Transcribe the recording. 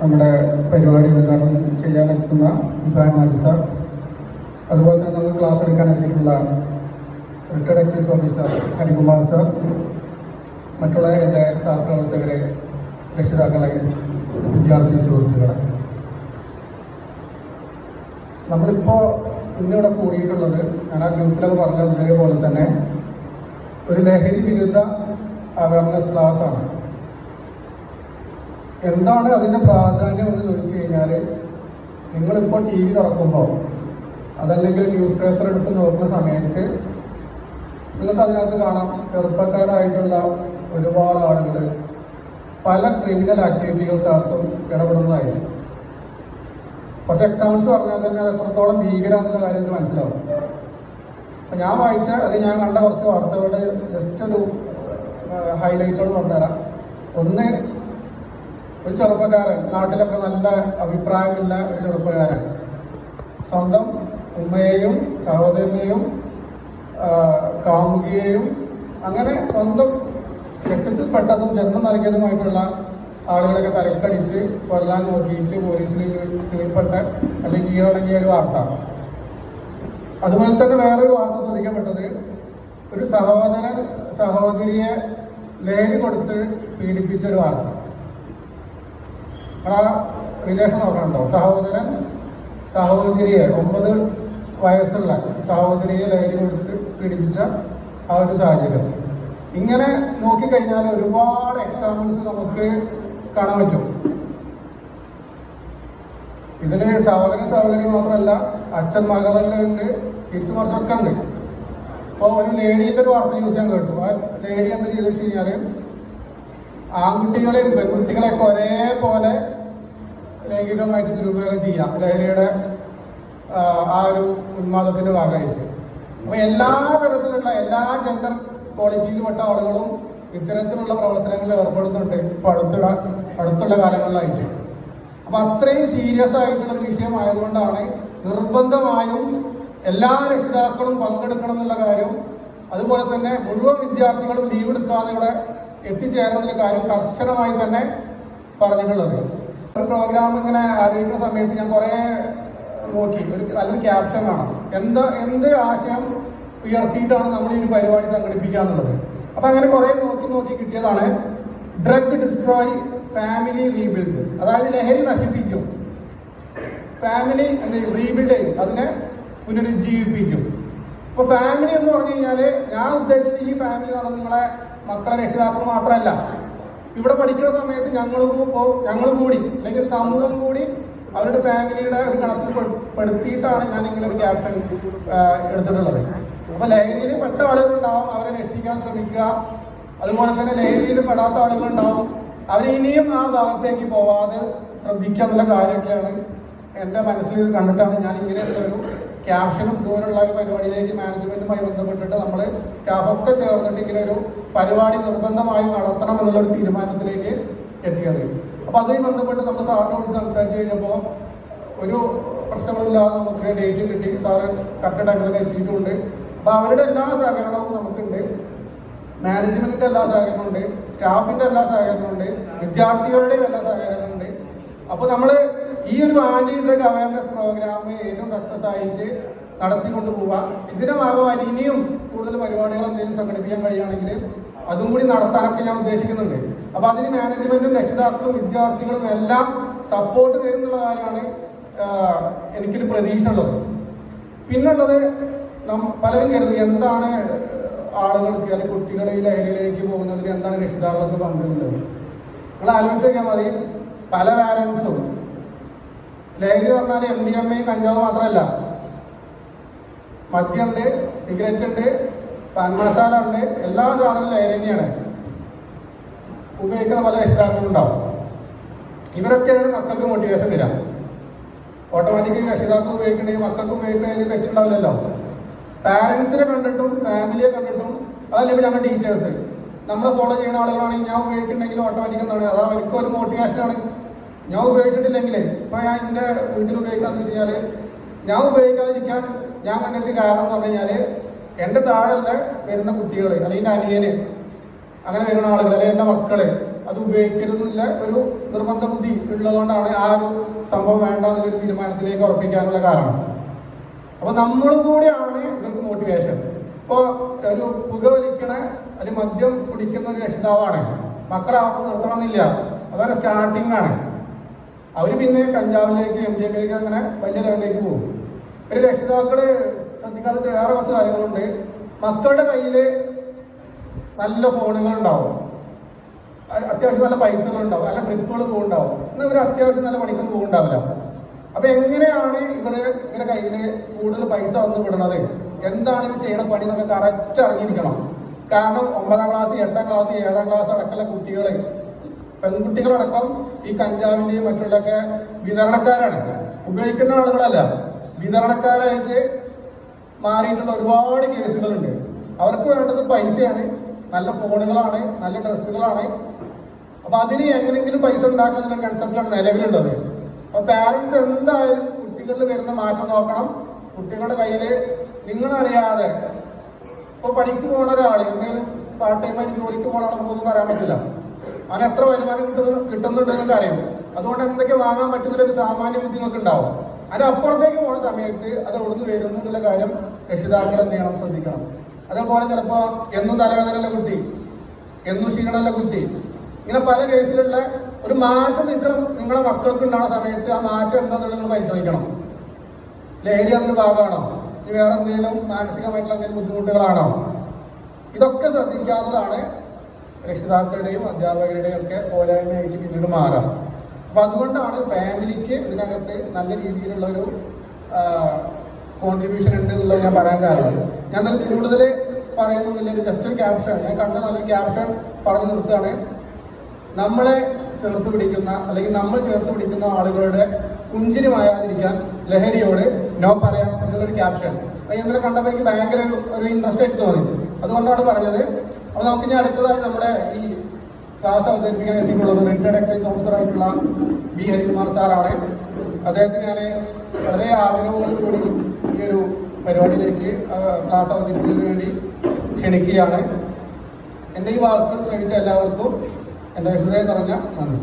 നമ്മുടെ പരിപാടി ഉദ്ഘാടനം ചെയ്യാനെത്തുന്ന ഇബ്രാഹിം ഹാജി സാർ. അതുപോലെ തന്നെ നമുക്ക് ക്ലാസ് എടുക്കാൻ എത്തിയിട്ടുള്ള retired excise officer Harikumar sir മറ്റുള്ള എന്റെ സഹപ്രവർത്തകരെ രക്ഷിതാക്കളെ വിദ്യാർത്ഥി സുഹൃത്തുക്കളെ. നമ്മളിപ്പോൾ ഇന്നിവിടെ കൂടിയിട്ടുള്ളത് ഞാൻ ആ ഗ്രൂപ്പിലൊക്കെ പറഞ്ഞ ഇതേപോലെ തന്നെ ഒരു ലഹരി വിരുദ്ധ അവയർനെസ് ക്ലാസ് ആണ്. എന്താണ് അതിന്റെ പ്രാധാന്യം എന്ന് ചോദിച്ചു കഴിഞ്ഞാൽ നിങ്ങളിപ്പോൾ ടി വി തുറക്കുമ്പോൾ അതല്ലെങ്കിൽ ന്യൂസ് പേപ്പർ എടുത്ത് നോക്കുന്ന സമയത്ത് നിങ്ങൾക്ക് അതിനകത്ത് കാണാം ചെറുപ്പക്കാരായിട്ടുള്ള ഒരുപാട് ആളുകൾ പല ക്രിമിനൽ ആക്ടിവിറ്റികൾക്കകത്തും ഇടപെടുന്നതായിട്ട്. കുറച്ച് എക്സാമ്പിൾസ് പറഞ്ഞാൽ തന്നെ അത് എത്രത്തോളം ഭീകരമാണെന്നുള്ള കാര്യം മനസ്സിലാവും. അപ്പം ഞാൻ വായിച്ച അല്ലെങ്കിൽ ഞാൻ കണ്ട കുറച്ച് വാർത്തകളുടെ ജസ്റ്റ് ഒരു ഹൈലൈറ്റുകൾ പറഞ്ഞുതരാം ഒന്ന് ഒരു ചെറുപ്പക്കാരൻ. നാട്ടിലൊക്കെ നല്ല അഭിപ്രായമില്ല ഒരു ചെറുപ്പക്കാരൻ. സ്വന്തം ഉമ്മയെയും സഹോദരനെയും കാമുകിയെയും അങ്ങനെ സ്വന്തം രക്തത്തിൽപ്പെട്ടതും ജന്മം നൽകിയതുമായിട്ടുള്ള ആളുകളൊക്കെ തലക്കടിച്ച് കൊല്ലാൻ നോക്കിയിട്ട് പോലീസിൽ കീഴ്പ്പെട്ട അല്ലെങ്കിൽ കീഴടങ്ങിയ ഒരു വാർത്ത. അതുപോലെ തന്നെ വേറൊരു വാർത്ത ശ്രദ്ധിക്കപ്പെട്ടത് ഒരു സഹോദരൻ സഹോദരിയെ ലേരി കൊടുത്ത് പീഡിപ്പിച്ച ഒരു വാർത്ത. ആ റിലേഷൻ നോക്കണുണ്ടോ സഹോദരൻ സഹോദരിയെ ഒമ്പത് വയസ്സുള്ള സഹോദരിയെ ലൈരി കൊടുത്ത് പീഡിപ്പിച്ച ആ ഒരു സാഹചര്യം. ഇങ്ങനെ നോക്കിക്കഴിഞ്ഞാൽ ഒരുപാട് എക്സാമ്പിൾസ് നമുക്ക് കാണാൻ പറ്റും. ഇതിന് സഹോദരൻ സഹോദരി മാത്രമല്ല അച്ഛൻ മകളെല്ലാം ഉണ്ട് തിരിച്ചു മറിച്ചൊക്കെ ഉണ്ട്. അപ്പോൾ ഒരു ലേഡീന്റെ ഒരു വാർത്ത ന്യൂസ് ഞാൻ കേട്ടു. ആ ലേഡി എന്താ ചെയ്തെന്ന് വെച്ച് കഴിഞ്ഞാൽ ആൺകുട്ടികളെയും പെൺകുട്ടികളെയൊക്കെ ഒരേപോലെ ലൈംഗികമായിട്ട് ദുരുപയോഗം ചെയ്യാം. ലഹരിയുടെ ആ, ഒരു ഉന്മാദത്തിന്റെ ഭാഗമായിട്ട്. അപ്പൊ എല്ലാ തരത്തിലുള്ള എല്ലാ ജെൻഡർ ക്വാളിറ്റിയിൽപ്പെട്ട ആളുകളും ഇത്തരത്തിലുള്ള പ്രവർത്തനങ്ങളിൽ ഏർപ്പെടുന്നുണ്ട് ഇപ്പൊ അടുത്തുള്ള അടുത്തുള്ള കാലങ്ങളിലായിട്ട്. അപ്പൊ അത്രയും സീരിയസ് ആയിട്ടുള്ള ഒരു വിഷയമായതുകൊണ്ടാണ് നിർബന്ധമായും എല്ലാ രക്ഷിതാക്കളും പങ്കെടുക്കണം എന്നുള്ള കാര്യം. അതുപോലെ തന്നെ മുഴുവൻ വിദ്യാർത്ഥികളും ലീവ് എടുക്കാതെ ഇവിടെ എത്തിച്ചേരുന്നതിന്റെ കാര്യം കർശനമായി തന്നെ പറഞ്ഞിട്ടുള്ളത്. ഒരു പ്രോഗ്രാം ഇങ്ങനെ ആലോചിക്കുന്ന സമയത്ത് ഞാൻ കുറേ നോക്കി. ഒരു നല്ലൊരു ക്യാപ്ഷൻ കാണാം. എന്ത് എന്ത് ആശയം ഉയർത്തിയിട്ടാണ് നമ്മൾ ഈ ഒരു പരിപാടി സംഘടിപ്പിക്കുക എന്നുള്ളത്. അപ്പൊ അങ്ങനെ കുറേ നോക്കി നോക്കി കിട്ടിയതാണ്. ഡ്രഗ് ഡിസ്ട്രോയ് ഫാമിലി റീബിൽഡ് അതായത് ലഹരി നശിപ്പിക്കും. ഫാമിലി എന്ത് റീബിൽഡ് ചെയ്യും. അതിനെ പുനരുജ്ജീവിപ്പിക്കും. അപ്പൊ ഫാമിലി എന്ന് പറഞ്ഞു കഴിഞ്ഞാൽ ഞാൻ ഉദ്ദേശിച്ച ഈ ഫാമിലി എന്ന് പറഞ്ഞാൽ നിങ്ങളെ മക്കളെ രക്ഷിതാക്കൾ മാത്രമല്ല. ഇവിടെ പഠിക്കുന്ന സമയത്ത് ഞങ്ങൾ ഞങ്ങൾ കൂടി അല്ലെങ്കിൽ ഒരു സമൂഹം കൂടി അവരുടെ ഫാമിലിയുടെ ഒരു കണത്തിൽ പെടുത്തിയിട്ടാണ് ഞാൻ ഇങ്ങനെ ഒരു ക്യാപ്ഷൻ എടുത്തിട്ടുള്ളത്. അപ്പൊ ലഹരിയിൽ പെട്ട ആളുകളുണ്ടാവും അവരെ രക്ഷിക്കാൻ ശ്രമിക്കുക. അതുപോലെ തന്നെ ലഹരിയിൽ പെടാത്ത ആളുകളുണ്ടാവും. അവർ ഇനിയും ആ ഭാഗത്തേക്ക് പോവാതെ ശ്രദ്ധിക്കുക കാര്യമൊക്കെയാണ് എന്റെ മനസ്സിൽ കണ്ടിട്ടാണ് ഞാൻ ഇങ്ങനെയുള്ള ഒരു ക്യാപ്ഷനും ഇതുപോലുള്ള ഒരു പരിപാടിയിലേക്ക് മാനേജ്മെന്റുമായി ബന്ധപ്പെട്ടിട്ട് നമ്മൾ സ്റ്റാഫൊക്കെ ചേർന്നിട്ട് ഇങ്ങനെ ഒരു പരിപാടി നിർബന്ധമായും നടത്തണം എന്നുള്ളൊരു തീരുമാനത്തിലേക്ക് എത്തിയത്. അപ്പോൾ അതുമായി ബന്ധപ്പെട്ട് നമ്മൾ സാറിനോട് സംസാരിച്ച് കഴിഞ്ഞപ്പോൾ ഒരു പ്രശ്നങ്ങളില്ലാതെ നമുക്ക് ഡേറ്റ് കിട്ടി. സാറ് കറക്റ്റ് ടൈമിൽ തന്നെ എത്തിയിട്ടുണ്ട്. അപ്പോൾ അവരുടെ എല്ലാ സഹകരണവും നമുക്കുണ്ട്. മാനേജ്മെന്റിന്റെ എല്ലാ സഹകരണമുണ്ട് സ്റ്റാഫിന്റെ എല്ലാ സഹകരണമുണ്ട് വിദ്യാർത്ഥികളുടെയും എല്ലാ സഹകരണമുണ്ട് അപ്പോൾ നമ്മൾ ഈ ഒരു ആന്റി ഡ്രഗ് അവയർനെസ് പ്രോഗ്രാം ഏറ്റവും സക്സസ് ആയിട്ട് നടത്തിക്കൊണ്ട് പോവാം. ഇതിന്റെ ഭാഗമായി ഇനിയും കൂടുതൽ പരിപാടികൾ എന്തെങ്കിലും സംഘടിപ്പിക്കാൻ കഴിയുകയാണെങ്കിൽ അതും കൂടി നടത്താനൊക്കെ ഞാൻ ഉദ്ദേശിക്കുന്നുണ്ട്. അപ്പൊ അതിന് മാനേജ്മെന്റും രക്ഷിതാക്കളും വിദ്യാർത്ഥികളും എല്ലാം സപ്പോർട്ട് തരുന്നുള്ള കാര്യമാണ് എനിക്കൊരു പ്രതീക്ഷ ഉള്ളത് പിന്നുള്ളത് പലരും കരുതും എന്താണ് ആളുകൾക്ക് അല്ലെങ്കിൽ കുട്ടികളെ ഈ ലഹരിയിലേക്ക് പോകുന്നതിൽ എന്താണ് രക്ഷിതാക്കൾക്ക് പങ്കുള്ളത് നിങ്ങൾ ആലോചിച്ച് നോക്കിയാൽ മതി. പല പാരൻസും ലഹരി പറഞ്ഞാൽ എം ഡി എം എ കഞ്ചാവ് മാത്രമല്ല. മദ്യമുണ്ട് സിഗരറ്റ് ഉണ്ട് പാൻ മസാല ഉണ്ട് എല്ലാ സാധനവും ലഹരി തന്നെയാണ്. ഉപയോഗിക്കുന്ന പല രക്ഷിതാക്കളും ഉണ്ടാവും. ഇവരൊക്കെയാണ് മക്കൾക്ക് മോട്ടിവേഷൻ തരാം ഓട്ടോമാറ്റിക്കലി രക്ഷിതാക്കൾ ഉപയോഗിക്കണമെങ്കിൽ മക്കൾക്ക് ഉപയോഗിക്കണമെങ്കിൽ തെറ്റുണ്ടാവില്ലല്ലോ. പാരൻസിനെ കണ്ടിട്ടും ഫാമിലിയെ കണ്ടിട്ടും അതല്ല ഇപ്പം ഞങ്ങൾ ടീച്ചേഴ്സ് നമ്മളെ ഫോളോ ചെയ്യുന്ന ആളുകളാണെങ്കിൽ ഞാൻ ഉപയോഗിക്കുന്നുണ്ടെങ്കിൽ ഓട്ടോമാറ്റിക് എന്താണ്? അത് അവർക്ക് ഒരു മോട്ടിവേഷനാണ് ഞാൻ ഉപയോഗിച്ചിട്ടില്ലെങ്കിൽ ഇപ്പൊ ഞാൻ എന്റെ വീട്ടിൽ ഉപയോഗിക്കണമെന്ന് വെച്ച് ഞാൻ ഉപയോഗിക്കാതിരിക്കാൻ ഞാൻ കണ്ടെത്തി കാരണം എന്ന് പറഞ്ഞു കഴിഞ്ഞാൽ എന്റെ താഴെ വരുന്ന കുട്ടികൾ അല്ലെങ്കിൽ എന്റെ അനിയന് അങ്ങനെ വരുന്ന ആളുകൾ അല്ലെങ്കിൽ എന്റെ മക്കൾ അത് ഉപയോഗിക്കരുതെന്നില്ല ഒരു നിർബന്ധ ബുദ്ധി ഉള്ളതുകൊണ്ടാണ് ആ ഒരു സംഭവം വേണ്ട എന്നൊരു തീരുമാനത്തിലേക്ക് ഉറപ്പിക്കാനുള്ള കാരണം. അപ്പൊ നമ്മൾ കൂടിയാണ് ഇവർക്ക് മോട്ടിവേഷൻ ഇപ്പോ ഒരു പുക വലിക്കണ അല്ലെങ്കിൽ മദ്യം കുടിക്കുന്ന ഒരു രക്ഷിതാവാണ്. മക്കളെ അവർക്ക് നിർത്തണമെന്നില്ല. അതൊരു സ്റ്റാർട്ടിംഗ് ആണ്. അവർ പിന്നെ കഞ്ചാവിലേക്ക് എം ഡി എക്കിലേക്ക് അങ്ങനെ വലിയ ലെവലിലേക്ക് പോകും. ഒരു രക്ഷിതാക്കൾ ശ്രദ്ധിക്കാത്ത വേറെ കുറച്ച് കാര്യങ്ങളുണ്ട്. മക്കളുടെ കയ്യിൽ നല്ല ഫോണുകൾ ഉണ്ടാവും. അത്യാവശ്യം നല്ല പൈസകൾ ഉണ്ടാവും. നല്ല ട്രിപ്പുകൾ പോകുന്നുണ്ടാവും ഇന്ന് ഇവർ അത്യാവശ്യം നല്ല പണിക്കും പോകുന്നുണ്ടാവില്ല അപ്പൊ എങ്ങനെയാണ് ഇവർ ഇവരുടെ കയ്യിൽ കൂടുതൽ പൈസ വന്ന് വിടണത് എന്താണ് ഇത് ചെയ്യണ പണി എന്നൊക്കെ കറക്റ്റ് അറിഞ്ഞിരിക്കണം. കാരണം ഒമ്പതാം ക്ലാസ് എട്ടാം ക്ലാസ് ഏഴാം ക്ലാസ് അടക്കമുള്ള കുട്ടികൾ പെൺകുട്ടികളടക്കം ഈ കഞ്ചാവിന്റെയും മറ്റുള്ളൊക്കെ വിതരണക്കാരാണ്. ഉപയോഗിക്കുന്ന ആളുകളല്ല. വിതരണക്കാരായിട്ട് മാറിയിട്ടുള്ള ഒരുപാട് കേസുകളുണ്ട്. അവർക്ക് വേണ്ടത് പൈസയാണ്. നല്ല ഫോണുകളാണ് നല്ല ഡ്രസ്സുകളാണ്. അപ്പൊ അതിന് എങ്ങനെങ്കിലും പൈസ ഉണ്ടാക്കുന്ന കൺസെപ്റ്റാണ് നിലവിലുള്ളത്. അപ്പൊ പാരന്റ്സ് എന്തായാലും കുട്ടികളിൽ വരുന്ന മാറ്റം നോക്കണം. കുട്ടികളുടെ കയ്യിൽ നിങ്ങളറിയാതെ ഇപ്പൊ പണിക്ക് പോണ ഒരാൾ എന്തെങ്കിലും പാർട്ട് ടൈമായിട്ട് ജോലിക്ക് പോകണം നമുക്കൊന്നും പറയാൻ പറ്റില്ല. അവന് എത്ര വരുമാനം കിട്ടുന്നു കിട്ടുന്നുണ്ട് എന്നൊക്കെ അറിയാം. അതുകൊണ്ട് എന്തൊക്കെ വാങ്ങാൻ പറ്റുന്ന ഒരു സാമാന്യ ബുദ്ധി നിങ്ങൾക്ക് ഉണ്ടാവും. അതിന് അപ്പുറത്തേക്ക് പോണ സമയത്ത് അത് അവിടുന്ന് വരുന്നു എന്നുള്ള കാര്യം രക്ഷിതാക്കൾ എന്ത് ചെയ്യണം ശ്രദ്ധിക്കണം. അതേപോലെ ചിലപ്പോ എന്നും തലവേദനയുള്ള കുട്ടി എന്നും ക്ഷീണമുള്ള കുട്ടി ഇങ്ങനെ പല കേസിലുള്ള ഒരു മാറ്റം നിങ്ങൾ നിങ്ങളെ മക്കൾക്ക് ഉണ്ടാകുന്ന സമയത്ത് ആ മാറ്റം എന്താണെന്ന് നിങ്ങൾ പരിശോധിക്കണം. ലഹരി അതിന്റെ ഭാഗമാണോ? ഇനി വേറെ എന്തെങ്കിലും മാനസികമായിട്ടുള്ള എന്തെങ്കിലും ബുദ്ധിമുട്ടുകളാണോ? ഇതൊക്കെ ശ്രദ്ധിക്കാത്തതാണ് രക്ഷിതാക്കളുടെയും അധ്യാപകരുടെയും ഒക്കെ പോരായ്മയായിട്ട് പിന്നീട് മാറാം. അപ്പൊ അതുകൊണ്ടാണ് ഫാമിലിക്ക് ഇതിനകത്ത് നല്ല രീതിയിലുള്ള ഒരു കോൺട്രിബ്യൂഷൻ ഉണ്ട് എന്നുള്ളത് ഞാൻ പറയാൻ കാരണം. ഞാൻ നല്ല കൂടുതൽ പറയുന്നില്ല ജസ്റ്റ് ഒരു ക്യാപ്ഷൻ ഞാൻ കണ്ട നല്ല ക്യാപ്ഷൻ പറഞ്ഞു നിർത്തുകയാണ്. നമ്മളെ ചേർത്ത് പിടിക്കുന്ന അല്ലെങ്കിൽ നമ്മൾ ചേർത്ത് പിടിക്കുന്ന ആളുകളുടെ പുഞ്ചിരിമായാതിരിക്കാൻ ലഹരിയോട് നോ പറയാം എന്നുള്ളൊരു ക്യാപ്ഷൻ ഇന്നലെ കണ്ടപ്പോൾ എനിക്ക് ഭയങ്കര ഒരു ഇൻട്രസ്റ്റ് ആയിട്ട് തോന്നി. അതുകൊണ്ടാണ് പറഞ്ഞത് അപ്പോൾ നമുക്ക് ഇനി അടുത്തതായി നമ്മുടെ ഈ ക്ലാസ് അവതരിപ്പിക്കാൻ എത്തിയിട്ടുള്ളത് റിട്ടയർഡ് എക്സൈസ് ഓഫീസർ ആയിട്ടുള്ള ബി ഹരികുമാർ സാറാണ്. അദ്ദേഹത്തിന് ഞാൻ വളരെ ആഗ്രഹത്തോടുകൂടി ഈ ഒരു പരിപാടിയിലേക്ക് ക്ലാസ് അവതരിപ്പിക്കുന്നതിന് വേണ്ടി ക്ഷണിക്കുകയാണ്. എന്റെ ഈ വാക്കുകൾ ശ്രമിച്ച എല്ലാവർക്കും എന്റെ ഹൃദയം നിറഞ്ഞ നന്ദി.